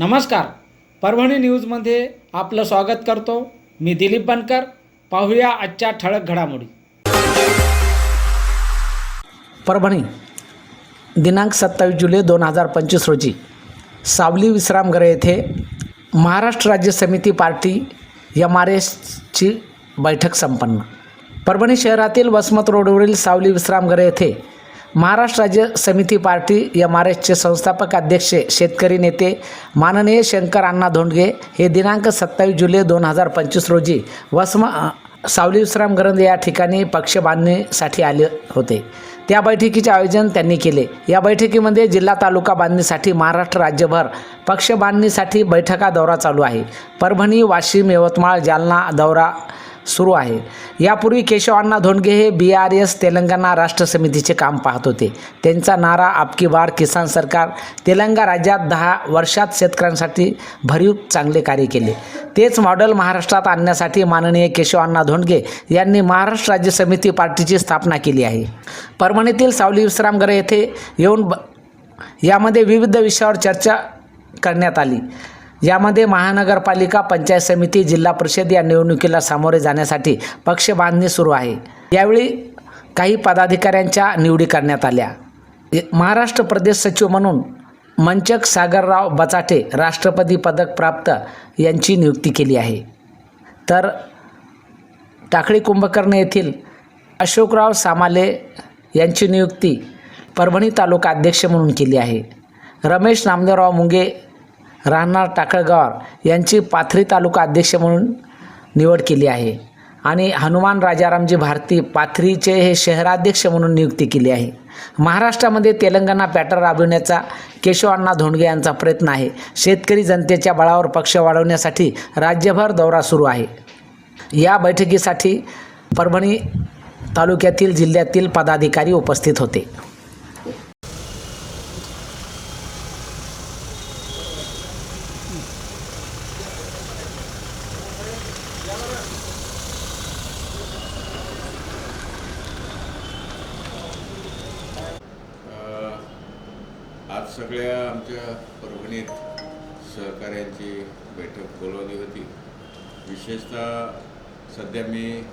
नमस्कार. परभणी न्यूजमध्ये आपलं स्वागत करतो. मी दिलीप बनकर. पाहूया आजच्या ठळक घडामोडी. परभणी दिनांक सत्तावीस जुलै दोन हजार पंचवीस रोजी सावली विश्रामगृह येथे महाराष्ट्र राज्य समिती पार्टी एम आर एसची बैठक संपन्न. परभणी शहरातील वसमत रोडवरील सावली विश्रामगृह येथे महाराष्ट्र राज्य समिती पार्टी एम आर एसचे संस्थापक अध्यक्ष शेतकरी नेते माननीय शंकर अण्णा धोंडगे हे दिनांक सत्तावीस जुलै दोन हजार पंचवीस रोजी वसम सावली विश्रामगृह या ठिकाणी पक्ष बांधणीसाठी आले होते. त्या बैठकीचे आयोजन त्यांनी केले. या बैठकीमध्ये जिल्हा तालुका बांधणीसाठी महाराष्ट्र राज्यभर पक्ष बांधणीसाठी बैठका दौरा चालू आहे. परभणी वाशिम यवतमाळ जालना दौरा सुरू आहे. यापूर्वी केशव अण्णा धोंडगे हे बी आर एस तेलंगणा राष्ट्र समितीचे काम पाहत होते. त्यांचा नारा आपकी बार किसान सरकार तेलंगा राज्यात दहा वर्षात शेतकऱ्यांसाठी भरीव चांगले कार्य केले. तेच मॉडेल महाराष्ट्रात आणण्यासाठी माननीय केशव अण्णा धोंडगे यांनी महाराष्ट्र राज्य समिती पार्टीची स्थापना केली आहे. परभणीतील सावली विश्रामगृह येथे येऊन ब यामध्ये विविध विषयावर चर्चा करण्यात आली. यामध्ये महानगरपालिका पंचायत समिती जिल्हा परिषद या निवडणुकीला सामोरे जाण्यासाठी पक्ष बांधणी सुरू आहे. यावेळी काही पदाधिकाऱ्यांच्या निवडी करण्यात आल्या. महाराष्ट्र प्रदेश सचिव म्हणून मंचक सागरराव बचाटे राष्ट्रपती पदक प्राप्त यांची नियुक्ती केली आहे. तर टाकळी कुंभकर्ण येथील अशोकराव सामाले यांची नियुक्ती परभणी तालुका अध्यक्ष म्हणून केली आहे. रमेश नामदेवराव मुंगे राहणार टाकळगाव यांची पाथरी तालुका अध्यक्ष म्हणून निवड केली आहे. आणि हनुमान राजारामजी भारती पाथरीचे हे शहराध्यक्ष म्हणून नियुक्ती केली आहे. महाराष्ट्रामध्ये तेलंगणा पॅटर्न राबविण्याचा केशवअण्णा धोंडगे यांचा प्रयत्न आहे. शेतकरी जनतेच्या बळावर पक्ष वाढवण्यासाठी राज्यभर दौरा सुरू आहे. या बैठकीसाठी परभणी तालुक्यातील जिल्ह्यातील पदाधिकारी उपस्थित होते. सगळ्या आमच्या परभणीत सहकाऱ्यांची बैठक बोलवली होती. विशेषतः सध्या मी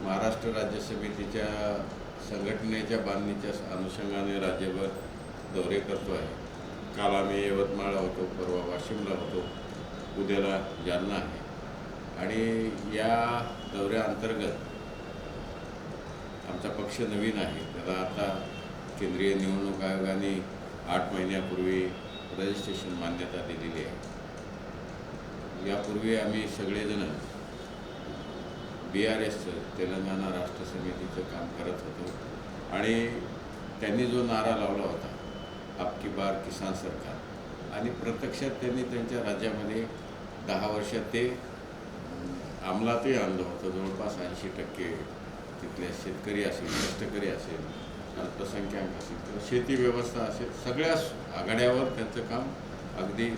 महाराष्ट्र राज्य समितीच्या संघटनेच्या बांधणीच्या अनुषंगाने राज्यभर दौरे करतो आहे. काल आम्ही यवतमाळला होतो परवा वाशिमला होतो उद्याला जालना आहे. आणि या दौऱ्याअंतर्गत आमचा पक्ष नवीन आहे. त्याला आता केंद्रीय निवडणूक आयोगाने आठ महिन्यापूर्वी रजिस्ट्रेशन मान्यता दिलेली आहे. यापूर्वी आम्ही सगळेजण बी आर एसचं तेलंगणा राष्ट्र समितीचं काम करत होतो आणि त्यांनी जो नारा लावला होता आपकी बार किसान सरकार आणि प्रत्यक्षात त्यांनी त्यांच्या राज्यामध्ये दहा वर्षात ते अंमलातही आणलं होतं. जवळपास ऐंशी टक्के तिथल्या शेतकरी असेल कष्टकरी असेल अल्पसंख्याक असेल. किंवा शेती व्यवस्था असेल. सगळ्या आघाड्यावर त्यांचं काम अगदी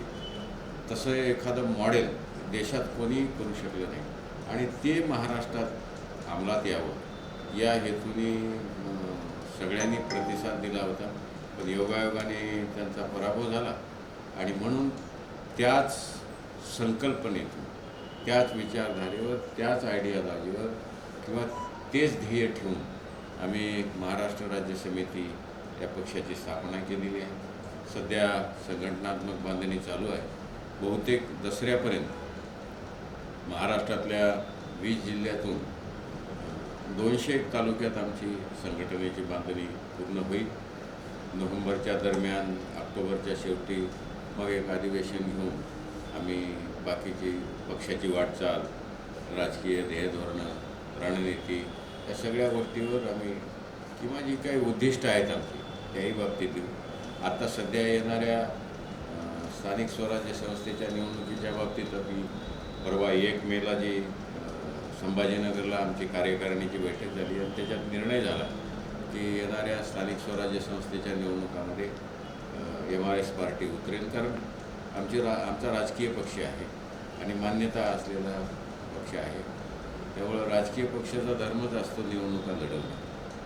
तसं एखादं मॉडेल देशात कोणीही करू शकलं नाही. आणि ते महाराष्ट्रात अंमलात यावं. या हेतूने सगळ्यांनी प्रतिसाद दिला होता. पण योगायोगाने त्यांचा पराभव झाला. आणि म्हणून त्याच संकल्पनेतून त्याच विचारधारेवर त्याच आयडियालॉजीवर किंवा तेच ध्येय ठेवून आम्ही महाराष्ट्र राज्य समिती या पक्षाची स्थापना केलेली आहे. सध्या संघटनात्मक बांधणी चालू आहे. बहुतेक दसऱ्यापर्यंत महाराष्ट्रातल्या वीस जिल्ह्यातून दोनशे एक तालुक्यात आमची संघटनेची बांधणी पूर्ण होईल. नोव्हेंबरच्या दरम्यान ऑक्टोबरच्या शेवटी मग एक अधिवेशन घेऊन आम्ही बाकीची पक्षाची वाटचाल राजकीय ध्येयधोरणं रणनीती या सगळ्या गोष्टीवर आम्ही किंवा जी काही उद्दिष्ट आहेत आमची त्याही बाबतीत देऊ. आता सध्या येणाऱ्या स्थानिक स्वराज्य संस्थेच्या निवडणुकीच्या बाबतीत आम्ही परवा एक मेला जी संभाजीनगरला आमची कार्यकारिणीची बैठक झाली आणि त्याच्यात निर्णय झाला की येणाऱ्या स्थानिक स्वराज्य संस्थेच्या निवडणुकामध्ये एम आर एस पार्टी उतरेल. कारण आमची रा आमचा राजकीय पक्ष आहे आणि मान्यता असलेला त्यामुळं राजकीय पक्षाचा धर्मच असतो निवडणुका लढवणं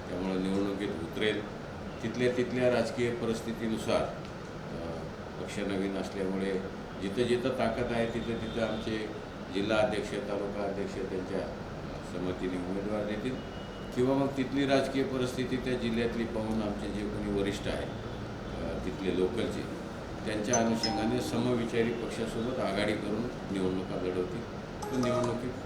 त्यामुळं निवडणुकीत उतरेल. तिथल्या तिथल्या राजकीय परिस्थितीनुसार पक्ष नवीन असल्यामुळे जिथं जिथं ताकद आहे तिथं तिथं आमचे जिल्हा अध्यक्ष तालुका अध्यक्ष त्यांच्या संमतीने उमेदवार देतील. किंवा मग तिथली राजकीय परिस्थिती त्या जिल्ह्यातली पाहून आमचे जे कोणी वरिष्ठ आहेत तिथले लोकलचे त्यांच्या अनुषंगाने समविचारी पक्षासोबत आघाडी करून निवडणुका लढवतील. तर निवडणुकीत